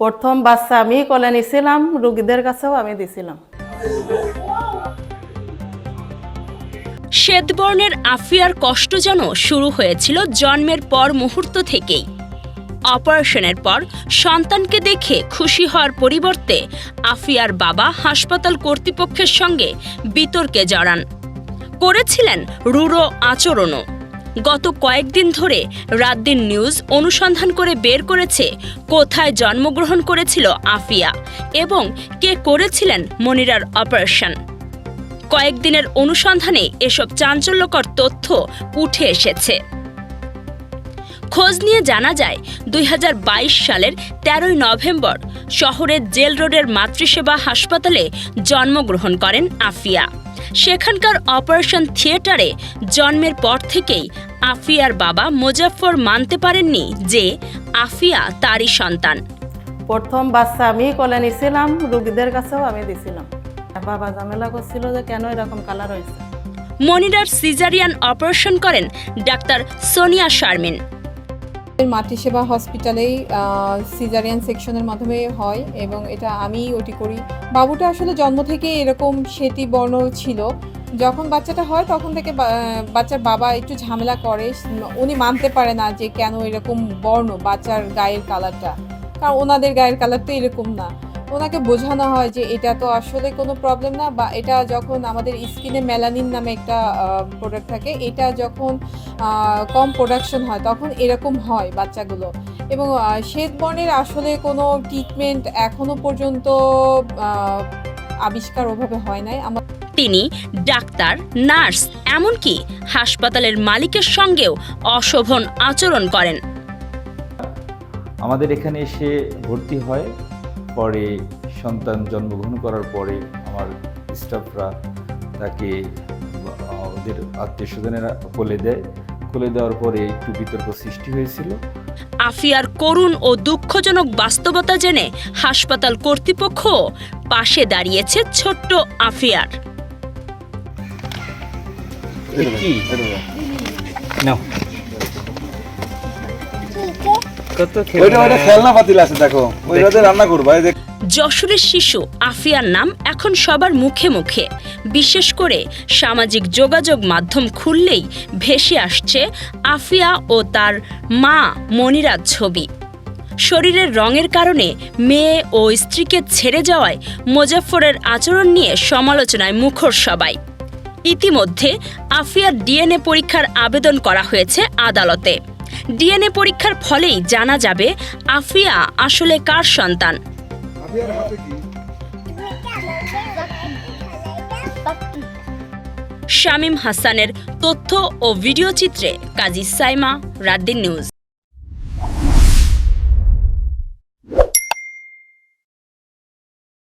প্রথম বাচ্চা আমি কলে নিছিলাম, রুগীদের কাছেও আমি দিছিলাম। শ্বেতবর্ণের আফিয়ার কষ্ট যেন শুরু হয়েছিল জন্মের পর মুহূর্ত থেকেই। অপারেশনের পর সন্তানকে দেখে খুশি হওয়ার পরিবর্তে আফিয়ার বাবা হাসপাতাল কর্তৃপক্ষের সঙ্গে বিতর্কে জড়ান। করেছিলেন রূঢ় আচরণও। গত কয়েকদিন ধরে রাতদিন নিউজ অনুসন্ধান করে বের করেছে কোথায় জন্মগ্রহণ করেছিল আফিয়া এবং কে করেছিলেন মনিরার অপারেশন। কয়েকদিনের অনুসন্ধানে এসব চাঞ্চল্যকর তথ্য উঠে এসেছে। খোঁজ নিয়ে জানা যায় দুই হাজার বাইশ সালের তেরোই নভেম্বর শহরের জেল রোডের মাতৃসেবা হাসপাতালে জন্মগ্রহণ করেন আফিয়া। সেখানকার অপারেশন থিয়েটারে জন্মের পর থেকেই আফিয়ার বাবা মোজাফফর মানতে পারেননি যে আফিয়া তারই সন্তান। প্রথম বাচ্চা আমি কোলে নিছিলাম রুগীদের কাছেও আমি দিছিলাম। বাবা ঝামেলা করছিল যে কেন এরকম কালার হয়েছে। মনিরার সিজারিয়ান অপারেশন করেন ডাক্তার সোনিয়া শারমিন। মাতৃসেবা হসপিটালেই সিজারিয়ান সেকশনের মাধ্যমে হয় এবং এটা আমি ওটি করি। বাবুটা আসলে জন্ম থেকে এরকম সেটি বর্ণ ছিল। যখন বাচ্চাটা হয় তখন থেকে বাচ্চার বাবা একটু ঝামেলা করে। উনি মানতে পারে না যে কেন এরকম বর্ণ বাচ্চার গায়ের কালারটা কারণ ওনাদের গায়ের কালার তো এরকম না। ওনাকে বোঝানো হয় যে এটা তো আসলে কোনো প্রবলেম না বা এটা যখন আমাদের স্কিনে মেলানিন নামে একটা প্রোডাক্ট থাকে এটা যখন কম প্রোডাকশন হয় তখন এরকম হয় বাচ্চাগুলো। এবং শ্বেত বর্ণের আসলে কোনো ট্রিটমেন্ট এখনও পর্যন্ত আবিষ্কার ওভাবে হয় নাই। আমার তিনি ডাক্তার নার্স এমনকি হাসপাতালের মালিকের সঙ্গেও অশোভন আচরণ করেন। আমাদের এখানে এসে ভর্তি হয় পরে সন্তান জন্মগ্রহণ করার পরে আমার স্টাফরা তাকে ওদের আত্মীয় স্বজনেরা কোলে দেয়। কোলে দেওয়ার পরে একটু বিতর্ক সৃষ্টি হয়েছিল। আফিয়ার করুণ ও দুঃখজনক বাস্তবতা জেনে হাসপাতাল কর্তৃপক্ষ পাশে দাঁড়িয়েছে ছোট্ট আফিয়ার। খেলনা পাতিল আছে দেখো। ওইটাতে রান্না করবা যশোরের শিশু আফিয়ার নাম এখন সবার মুখে মুখে। বিশেষ করে সামাজিক যোগাযোগ মাধ্যম খুললেই ভেসে আসছে আফিয়া ও তার মা মনিরার ছবি। শরীরের রঙের কারণে মেয়ে ও স্ত্রীকে ছেড়ে যাওয়ায় মোজাফফরের আচরণ নিয়ে সমালোচনায় মুখর সবাই। ইতিমধ্যে আফিয়ার ডিএনএ পরীক্ষার আবেদন করা হয়েছে আদালতে। ডিএনএ পরীক্ষার ফলেই জানা যাবে আফিয়া আসলে কার সন্তান। শামীম হাসানের তথ্য ও ভিডিও চিত্রে কাজী সাইমা রাদ্দিন নিউজ।